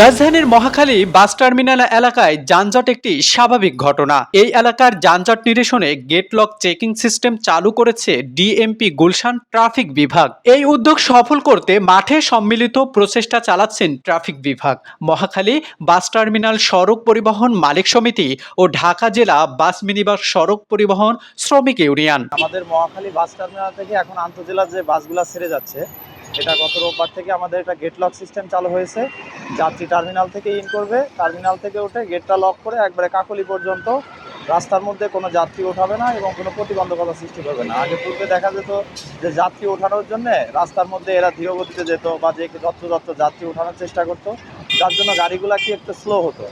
রাজধানীর Mohakhali bus terminal এলাকায় যানজট একটি স্বাভাবিক ঘটনা। এই এলাকার যানজট নিরসনে গেট লক চেকিং সিস্টেম চালু করেছে ডিএমপি গুলশান ট্রাফিক বিভাগ। এই উদ্যোগ সফল করতে মাঠে সম্মিলিত প্রচেষ্টা চালাচ্ছেন ট্রাফিক বিভাগ। মহাখালী বাস টার্মিনাল সড়ক পরিবহন মালিক সমিতি ও ঢাকা জেলা বাস মিনিবাস সড়ক পরিবহন শ্রমিক ইউনিয়ন। আমাদের মহাখালী বাস টার্মিনাল থেকে এখন আন্তজেলার যে বাসগুলো ছেড়ে যাচ্ছে এটা গত রোববার থেকে আমাদের এটা গেট লক সিস্টেম চালু হয়েছে। যাত্রী টার্মিনাল থেকে ইন করবে। টার্মিনাল থেকে উঠে গেটটা লক করে একবারে কাকলি পর্যন্ত রাস্তার মধ্যে কোনো যাত্রী ওঠাবে না এবং কোনো প্রতিবন্ধকতা সৃষ্টি করবে না। আগে পূর্বে দেখা যেত যে যাত্রী ওঠানোর জন্য রাস্তার মধ্যে এরা ধীরগতিতে যেত বা যে যত্রযত্র যাত্রী ওঠানোর চেষ্টা করতো, যার জন্য গাড়িগুলা কি একটু স্লো হতো।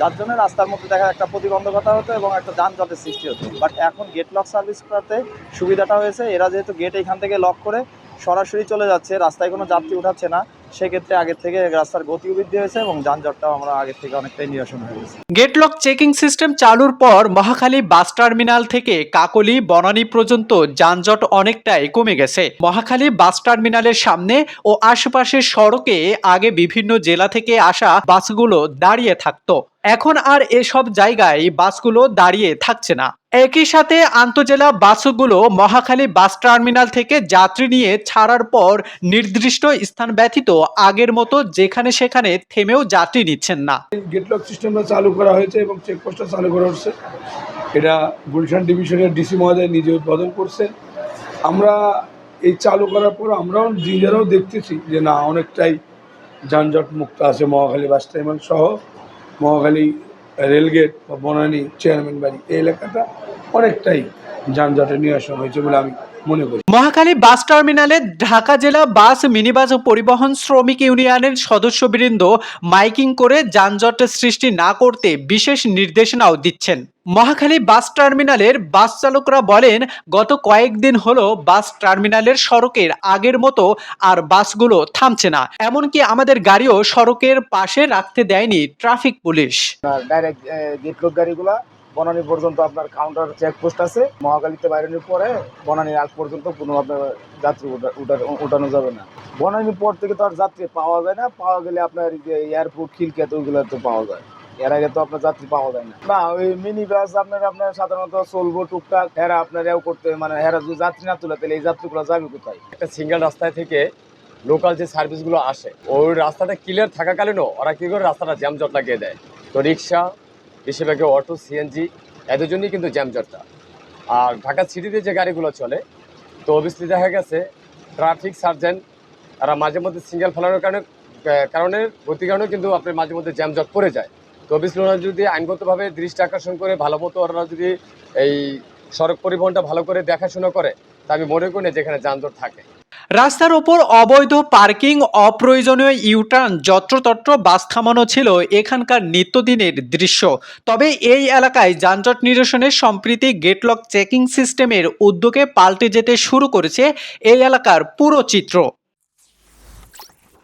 যার জন্য রাস্তার মধ্যে দেখা একটা প্রতিবন্ধকতা হতো এবং একটা যানজটের সৃষ্টি হতো। বাট এখন গেট লক সার্ভিস করাতে সুবিধাটা হয়েছে। এরা যেহেতু গেট এখান থেকে লক করে সরাসরি চলে যাচ্ছে, রাস্তায় কোনো যাত্রী উঠাচ্ছে না। সেক্ষেত্রে আগের থেকে রাস্তার গতিও বৃদ্ধি হয়েছে এবং যানজটটাও আমরা আগের থেকে অনেকটাই নিরসন হয়ে গেছে। গেটলক চেকিং সিস্টেম চালুর পর মহাখালী বাস টার্মিনাল থেকে কাকলি, বনানী পর্যন্ত যানজট অনেকটাই কমে গেছে। মহাখালী বাস টার্মিনালের সামনে ও আশেপাশের সড়কে আগে বিভিন্ন জেলা থেকে আসা বাসগুলো দাঁড়িয়ে থাকতো। এখন আর এসব জায়গায় বাসগুলো দাঁড়িয়ে থাকছে না। একই সাথে আন্তজেলা বাসগুলো মহাখালী বাস টার্মিনাল থেকে যাত্রী নিয়ে ছাড়ার পর নির্দিষ্ট স্থান ব্যতীত আগের মতো যেখানে সেখানে থেমেও যাত্রী নিচ্ছেন না। গেটলক সিস্টেমটা চালু করা হয়েছে এবং চেকপোস্টটা চালু করা হচ্ছে। এটা গুলশান ডিভিশনের ডিসি মহোদয় নিজে উদ্বোধন করছেন। আমরা এই চালু করার পর আমরাও নিজেরাও দেখতেছি যে না, অনেকটাই যানজট মুক্ত আছে মহাখালী বাস টার্মিনাল সহ। মহাখালী রেলগেট বা বনানী চেয়ারম্যান বাড়ি এই এলাকাটা অনেকটাই যানজটে নিরসন হয়েছে বলে আমি মনে করি। মহাখালী বাস টার্মিনালে ঢাকা জেলা বাস মিনিবাস ও পরিবহন শ্রমিক ইউনিয়নের সদস্যবৃন্দ মাইকিং করে যানজট সৃষ্টি না করতে বিশেষ নির্দেশনাও দিচ্ছেন। মহাখালী বাস টার্মিনালের বাস চালকরা বলেন গত কয়েকদিন হলো বাস টার্মিনালের সড়কের আগের মতো আর বাসগুলো থামছে না। এমনকি আমাদের গাড়িও সড়কের পাশে রাখতে দেয়নি ট্রাফিক পুলিশ। ডাইরেক্ট গাড়িগুলা বনানী পর্যন্ত আপনার কাউন্টার চেকপোস্ট আছে। মহাকালীতে বাইরানির পরে বনানীর আগ পর্যন্ত কোনো আপনার যাত্রী উঠা- উঠা- উঠানো যাবে না। বনানীর পর থেকে তো আর যাত্রী পাওয়া যায় না। পাওয়া গেলে আপনার এয়ারপোর্ট খিলকেত ওইগুলো তো পাওয়া যায়। এর আগে তো আপনার যাত্রী পাওয়া যায় না। না, ওই মিনি বাস আপনার আপনার সাধারণত চলবো, টুকটাক হেরা আপনার এও করতে মানে হেরা যদি যাত্রী না তুলে, তাহলে এই যাত্রীগুলো যাবে কোথায়? একটা সিঙ্গেল রাস্তায় থেকে লোকাল যে সার্ভিসগুলো আসে, ওই রাস্তাটা ক্লিয়ার থাকাকালীনও ওরা কী করে রাস্তাটা জ্যামজট লাগিয়ে দেয়? তো রিক্সা বেশিরভাগই অটো সিএনজি এদের জন্যই কিন্তু জ্যামজটটা আর ঢাকা সিটিতে যে গাড়িগুলো চলে, তো অবশ্যই দেখা গেছে ট্রাফিক সার্জেন্ট এরা মাঝে মধ্যে সিঙ্গেল ফেলানোর কারণে কারণে গতির কারণে কিন্তু আপনার মাঝে মধ্যে জ্যামজট পড়ে যায়। তো অবশ্যই ওরা যদি আইনগতভাবে দৃষ্টি আকর্ষণ করে, ভালো মতো ওরা যদি এই সড়ক পরিবহনটা ভালো করে দেখাশোনা করে, তা আমি মনে করি না যেখানে যানজট থাকে। রাস্তার ওপর অবৈধ পার্কিং, অপ্রয়োজনীয় ইউটার্ন, যত্রতত্র বাস থামানো ছিল এখানকার নিত্যদিনের দৃশ্য। তবে এই এলাকায় যানজট নিরসনে সম্প্রীতি গেটলক চেকিং সিস্টেমের উদ্যোগে পাল্টে যেতে শুরু করেছে এই এলাকার পুরো চিত্র।